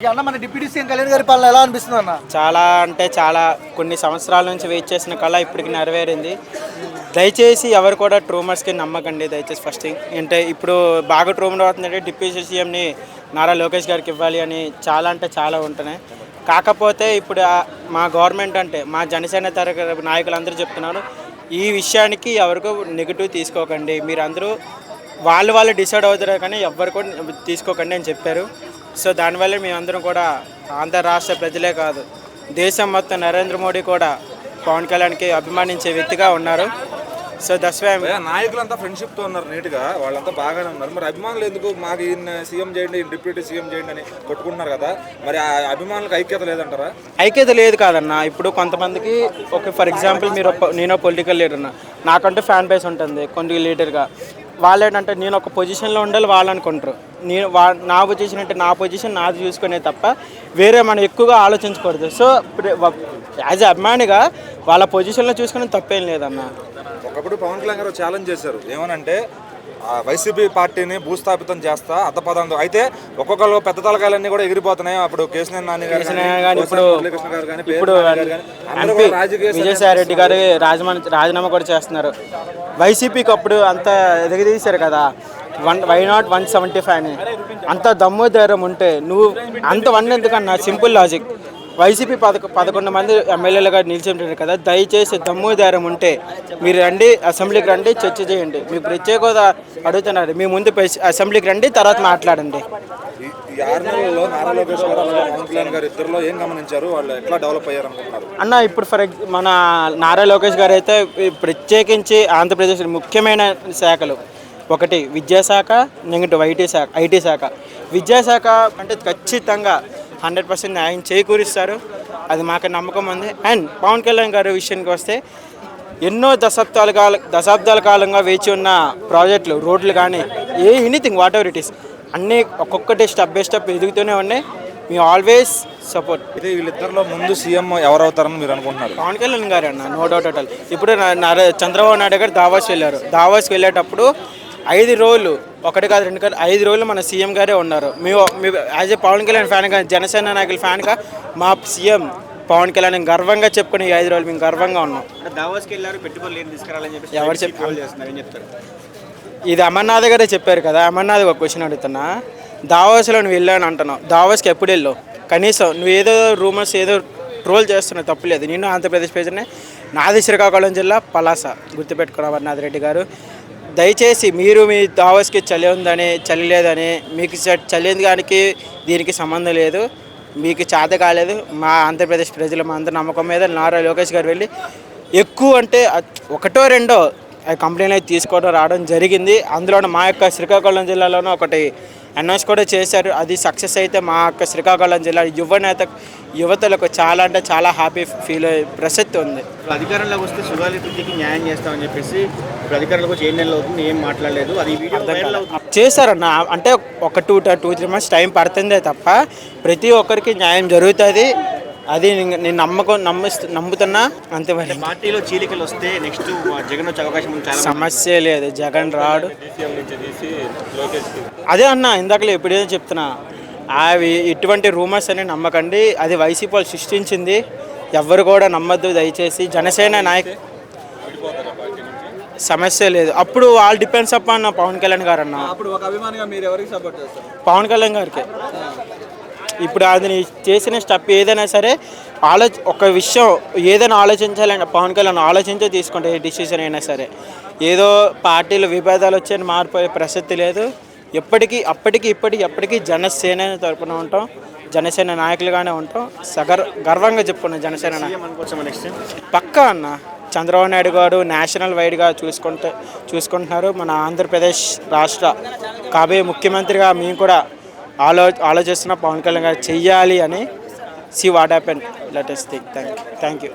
అన్న మన deputy CM Kalyan గారి పాలన ఎలా అనిపిస్తుంది అన్న? చాలా అంటే చాలా కొన్ని సంవత్సరాల నుంచి వెయిట్ చేసిన కళ ఇప్పటికి నెరవేరింది. దయచేసి ఎవరు కూడా ట్రూమర్స్కి నమ్మకండి దయచేసి ఫస్ట్ థింగ్ అంటే ఇప్పుడు బాగా ట్రూమర్ అవుతుందంటే డిప్యూటీ సీఎంని నారా లోకేష్ గారికి ఇవ్వాలి అని చాలా అంటే చాలా ఉంటున్నాయి. కాకపోతే ఇప్పుడు మా గవర్నమెంట్ అంటే మా జనసేన తరగతి నాయకులందరూ చెప్తున్నారు ఈ విషయానికి ఎవరికూ నెగిటివ్ తీసుకోకండి. మీరందరూ వాళ్ళు వాళ్ళు డిసైడ్ అవుతారు కానీ ఎవ్వరు కూడా తీసుకోకండి అని చెప్పారు. సో దానివల్ల మేమందరం కూడా ఆంధ్ర రాష్ట్ర ప్రజలే కాదు దేశం మొత్తం నరేంద్ర మోడీ కూడా పవన్ కళ్యాణ్కి అభిమానించే వ్యక్తిగా ఉన్నారు. సో దట్స్ వై భయ్యా, నాయకులంతా ఫ్రెండ్షిప్తో ఉన్నారు నీట్గా వాళ్ళంతా బాగానే ఉన్నారు. మరి అభిమానులు ఎందుకు మాకు ఈయన సీఎం చేయండి డిప్యూటీ సీఎం చేయండి అని కొట్టుకుంటున్నారు కదా? మరి ఆ అభిమానులకు ఐక్యత లేదంటారా? ఐక్యత లేదు కాదన్న. ఇప్పుడు కొంతమందికి ఒక ఫర్ ఎగ్జాంపుల్ మీరు నేను పొలిటికల్ లీడర్ నాకంటూ ఫ్యాన్ బేస్ ఉంటుంది కొన్ని లీడర్గా వాళ్ళు ఏంటంటే నేను ఒక పొజిషన్లో ఉండాలి వాళ్ళు అనుకుంటారు. నేను వా నా పొజిషన్ అంటే నా పొజిషన్ నాది చూసుకునే తప్ప వేరే మనం ఎక్కువగా ఆలోచించకూడదు. సో యాజ్ అభిమానిగా వాళ్ళ పొజిషన్లో చూసుకునే తప్పేం లేదన్న ఒకప్పుడు పవన్ కళ్యాణ్ గారు ఛాలెంజ్ చేశారు. ఏమనంటే వైసీపీ పార్టీని భూస్థాపితం చేస్తా అద్దపదంతో అయితే ఒక్కొక్కరు పెద్ద తలకాయలన్నీ కూడా ఎగిరిపోతున్నాయి. అప్పుడు కేసీఆర్ నాని గారు ఇప్పుడు విజయసాయి రెడ్డి గారు రాజమండ్రి రాజీనామా కూడా చేస్తున్నారు. వైసీపీకి అప్పుడు అంత ఎదగదీశారు కదా. One why not one seventy five అని. అంత దమ్ము ధైర్యం ఉంటే నువ్వు అంత వన్ ఎందుకన్నా? Simple logic. వైసీపీ పదకొ పదకొండు మంది ఎమ్మెల్యేలుగా నిలిచింటారు కదా దయచేసి దమ్ము ధైర్యం ఉంటే మీరు రండి అసెంబ్లీకి రండి చర్చ చేయండి. మీకు ప్రత్యేక హోదా అడుగుతున్నారు. మీ ముందు అసెంబ్లీకి రండి తర్వాత మాట్లాడండి. అన్న ఇప్పుడు ఫర్ ఎగ్జ మన నారా లోకేష్ గారు అయితే ప్రత్యేకించి ఆంధ్రప్రదేశ్ ముఖ్యమైన శాఖలు. ఒకటి విద్యాశాఖ నెగిటివ్ ఐటీ శాఖ ఐటీ శాఖ. విద్యాశాఖ అంటే ఖచ్చితంగా హండ్రెడ్ పర్సెంట్ న్యాయం చేకూరుస్తారు. అది మాకు నమ్మకం ఉంది. అండ్ పవన్ కళ్యాణ్ గారి విషయానికి వస్తే ఎన్నో దశాబ్దాల కాల దశాబ్దాల కాలంగా వేచి ఉన్న ప్రాజెక్టులు రోడ్లు కానీ a anything whatever it is అన్నీ ఒక్కొక్కటి స్టెప్ బై స్టెప్ ఎదుగుతూనే ఉన్నాయి. మీ ఆల్వేస్ సపోర్ట్ అయితే వీళ్ళిద్దరిలో ముందు సీఎం ఎవరవుతారని మీరు అనుకుంటున్నారు? పవన్ కళ్యాణ్ గారు అన్న నో డౌట్ అటల్ ఇప్పుడు చంద్రబాబు నాయుడు గారు దావాస్ వెళ్ళారు. దావాస్కి వెళ్ళేటప్పుడు ఐదు రోజులు ఒకటి కాదు రెండు కాదు ఐదు రోజులు మన సీఎం గారే ఉన్నారు. మేము మీ యాజ్ ఏ పవన్ కళ్యాణ్ ఫ్యాన్గా జనసేన నాయకుల ఫ్యాన్గా మా సీఎం పవన్ కళ్యాణ్ గర్వంగా చెప్పుకుని ఐదు రోజులు మేము గర్వంగా ఉన్నాం. దావాస్కి వెళ్ళారు పెట్టుబడులు ఏం తీసుకురాలని చెప్పి ఎవరు చెప్పి ఇది అమర్నాథ్ గారే చెప్పారు కదా అమర్నాథ్ ఒక క్వశ్చన్ అడుగుతున్నా. దావాస్లో నువ్వు వెళ్ళాను అంటున్నావు. దావాస్కి ఎప్పుడు వెళ్ళావు? కనీసం నువ్వు ఏదో రూమర్స్ ఏదో ట్రోల్ చేస్తున్నావు తప్పులేదు. నేను ఆంధ్రప్రదేశ్ ప్రజనే నాది శ్రీకాకుళం జిల్లా పలాస. గుర్తుపెట్టుకున్న అమర్నాథ్ రెడ్డి గారు. దయచేసి మీరు మీ దావస్కి చలి ఉందని చలి లేదని మీకు చలింది కానీ దానికి దీనికి సంబంధం లేదు. మీకు చేత కాలేదు. మా ఆంధ్రప్రదేశ్ ప్రజల మా అందరి నమ్మకం మీద నారా లోకేష్ గారు వెళ్ళి ఎక్కువ అంటే ఒకటో రెండో కంప్లైంట్ అయితే తీసుకోవడం రావడం జరిగింది. అందులోనూ మా యొక్క శ్రీకాకుళం జిల్లాలోనూ ఒకటి అనౌన్స్ కూడా చేశారు. అది సక్సెస్ అయితే మా యొక్క శ్రీకాకుళం జిల్లా యువ నేత యువతలకు చాలా అంటే చాలా హ్యాపీ ఫీల్ అయ్యే ప్రసక్తి ఉంది. అధికారంలోకి వస్తే సుగాలి వృద్ధికి న్యాయం చేస్తామని చెప్పేసి ఇప్పుడు అధికారంలోకి వచ్చి ఏడు నెలలు అవుతుంది ఏం మాట్లాడలేదు. అది చేశారన్న అంటే ఒక two two three months time పడుతుందే తప్ప ప్రతి ఒక్కరికి న్యాయం జరుగుతుంది. అది నేను నమ్మకం నమ్మిస్తు నమ్ముతున్నా అంతే పార్టీలో చీలికలు వస్తే నెక్స్ట్ జగన్ వచ్చే అవకాశం సమస్య లేదు. జగన్ రాడు. అదే అన్న ఇందాకలే ఎప్పుడేదో చెప్తున్నా. అవి ఇటువంటి రూమర్స్ అని నమ్మకండి. అది వైసీపీ వాళ్ళు సృష్టించింది. ఎవ్వరు కూడా నమ్మద్దు దయచేసి. జనసేన నాయక్ సమస్య లేదు. అప్పుడు వాళ్ళు డిపెండ్స్ అప్ అన్న పవన్ కళ్యాణ్ గారు అన్న అప్పుడు ఒక అభిమానిగా మీరు ఎవరికి సపోర్ట్ చేస్తారు? పవన్ కళ్యాణ్ గారికి. ఇప్పుడు అది చేసిన స్టెప్ ఏదైనా సరే ఆలో ఒక విషయం ఏదైనా ఆలోచించాలంటే పవన్ కళ్యాణ్ ఆలోచించే తీసుకుంటే ఏ డిసిషన్ అయినా సరే. ఏదో పార్టీలు విభేదాలు వచ్చే మారిపోయే ప్రసక్తి లేదు. ఎప్పటికీ అప్పటికి ఇప్పటికి ఎప్పటికీ జనసేన తరపున ఉంటాం. జనసేన నాయకులుగానే ఉంటాం. సగర్ గర్వంగా చెప్పుకున్నాం జనసేన పక్కా అన్న. చంద్రబాబు నాయుడు గారు నేషనల్ వైడ్గా చూసుకుంటే చూసుకుంటున్నారు. మన ఆంధ్రప్రదేశ్ రాష్ట్ర కాబోయే ముఖ్యమంత్రిగా మేము కూడా ఆలో ఆలోచిస్తున్న పవన్ కళ్యాణ్ గారు చెయ్యాలి అని see what happen latest think thank you thank you